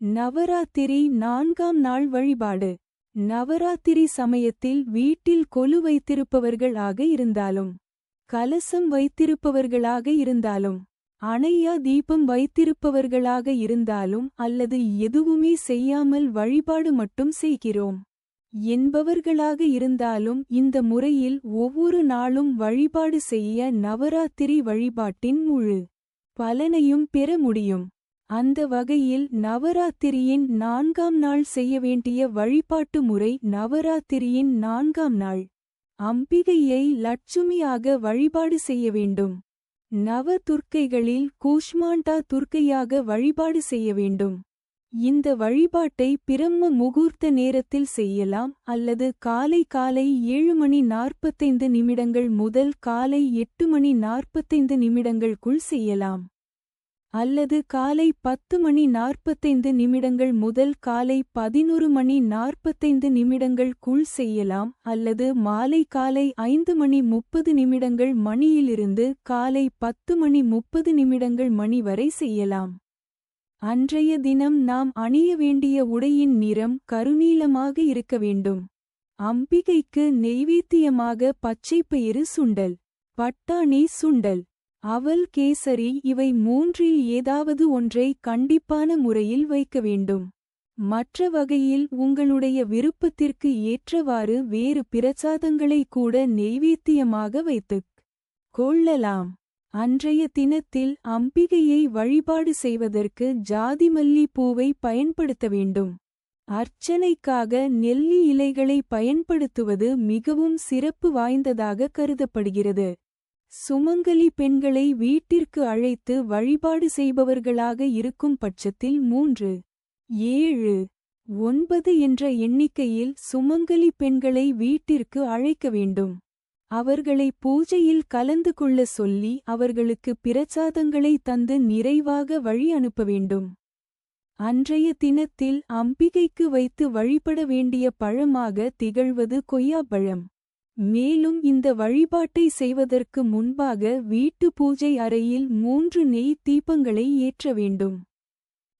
நவராத்திரி நான்காம் நாள் வழிபாடு. நவராத்திரி சமயத்தில் வீட்டில் கொலு வைத்திருப்பவர்களாக இருந்தாலும் கலசம் வைத்திருப்பவர்களாக இருந்தாலும் அணையா தீபம் வைத்திருப்பவர்களாக இருந்தாலும் அல்லது எதுவுமே செய்யாமல் வழிபாடு மட்டும் செய்கிறோம். என்பவர்களாக இருந்தாலும் இந்த முறையில் ஒவ்வொரு நாளும் வழிபாடு செய்ய நவராத்திரி வழிபாட்டின் முழு பலனையும் பெற முடியும். அந்த வகையில் நவராத்திரியின் நான்காம் நாள் செய்ய வேண்டிய வழிபாட்டு முறை நவராத்திரியின் நான்காம் நாள். அம்பிகையை லட்சுமியாக வழிபாடு செய்ய வேண்டும். நவ துர்க்கைகளில் கூஷ்மாண்டா துர்க்கையாக வழிபாடு செய்ய வேண்டும். இந்த வழிபாட்டை பிரம்ம முகூர்த்த நேரத்தில் செய்யலாம் அல்லது காலை காலை ஏழு மணி நாற்பத்தைந்து நிமிடங்கள் முதல் காலை எட்டு மணி நாற்பத்தைந்து நிமிடங்களுக்குள் செய்யலாம். அல்லது காலை பத்து மணி நாற்பத்தைந்து நிமிடங்கள் முதல் காலை பதினொரு மணி நாற்பத்தைந்து நிமிடங்கள் குள் செய்யலாம் அல்லது மாலை காலை ஐந்து மணி முப்பது நிமிடங்கள் மணியிலிருந்து காலை பத்து மணி முப்பது நிமிடங்கள் மணி வரை செய்யலாம். அன்றைய தினம் நாம் அணிய வேண்டிய உடையின் நிறம் கருநீலமாக இருக்க வேண்டும். அம்பிகைக்கு நெய்வேத்தியமாக பச்சைப்பயிறு சுண்டல். பட்டாணி சுண்டல். அவல் கேசரி இவை மூன்றில் ஏதாவது ஒன்றை கண்டிப்பான முறையில் வைக்க வேண்டும். மற்ற வகையில் உங்களுடைய விருப்பத்திற்கு ஏற்றவாறு வேறு பிரசாதங்களை கூட நெய்வேத்தியமாக வைத்துக் கொள்ளலாம். அன்றைய தினத்தில் அம்பிகையை வழிபாடு செய்வதற்கு ஜாதிமல்லி பூவை பயன்படுத்த வேண்டும். அர்ச்சனைக்காக நெல்லி இலைகளை பயன்படுத்துவது மிகவும் சிறப்பு வாய்ந்ததாக கருதப்படுகிறது. சுமங்கலி பெண்களை வீட்டிற்கு அழைத்து வழிபாடு செய்பவர்களாக இருக்கும் பட்சத்தில் மூன்று. ஏழு. ஒன்பது என்ற எண்ணிக்கையில் சுமங்கலி பெண்களை வீட்டிற்கு அழைக்க வேண்டும். அவர்களை பூஜையில் கலந்து கொள்ள சொல்லி அவர்களுக்கு பிரசாதங்களை தந்து நிறைவாக வழி அனுப்ப வேண்டும். அன்றைய தினத்தில் அம்பிகைக்கு வைத்து வழிபட வேண்டிய பழமாக திகழ்வது கொய்யாப்பழம். மேலும் இந்த வழிபாட்டை செய்வதற்கு முன்பாக வீட்டு பூஜை அறையில் மூன்று நெய் தீபங்களை ஏற்ற வேண்டும்.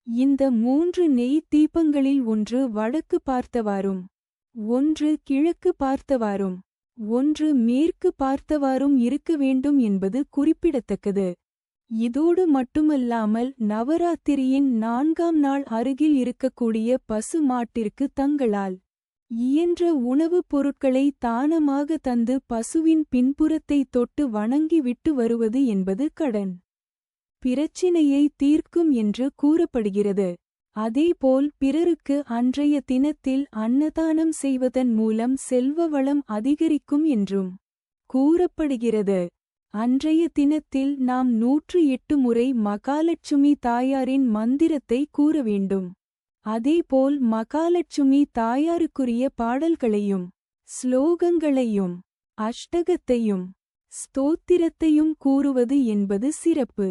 இந்த மூன்று நெய் தீபங்களில் ஒன்று வடக்கு பார்த்தவாறும் ஒன்று கிழக்கு பார்த்தவாறும் ஒன்று மேற்கு பார்த்தவாறும் இருக்க வேண்டும் என்பது குறிப்பிடத்தக்கது. இதோடு மட்டுமல்லாமல் நவராத்திரியின் நான்காம் நாள் அருகில் இருக்கக்கூடிய பசு மாட்டிற்கு தங்களால் இயன்ற உணவுப் பொருட்களை தானமாக தந்து பசுவின் பின்புறத்தை தொட்டு வணங்கி விட்டு வருவது என்பது கடன். பிரச்சினையை தீர்க்கும் என்று கூறப்படுகிறது. அதேபோல் பிறருக்கு அன்றைய தினத்தில் அன்னதானம் செய்வதன் மூலம் செல்வ வளம் அதிகரிக்கும் என்றும் கூறப்படுகிறது. அன்றைய தினத்தில் நாம் நூற்று எட்டு முறை மகாலட்சுமி தாயாரின் மந்திரத்தை கூற வேண்டும். அதேபோல் மகாலட்சுமி தாயாருக்குரிய பாடல்களையும் ஸ்லோகங்களையும் அஷ்டகத்தையும் ஸ்தோத்திரத்தையும் கூறுவது என்பது சிறப்பு.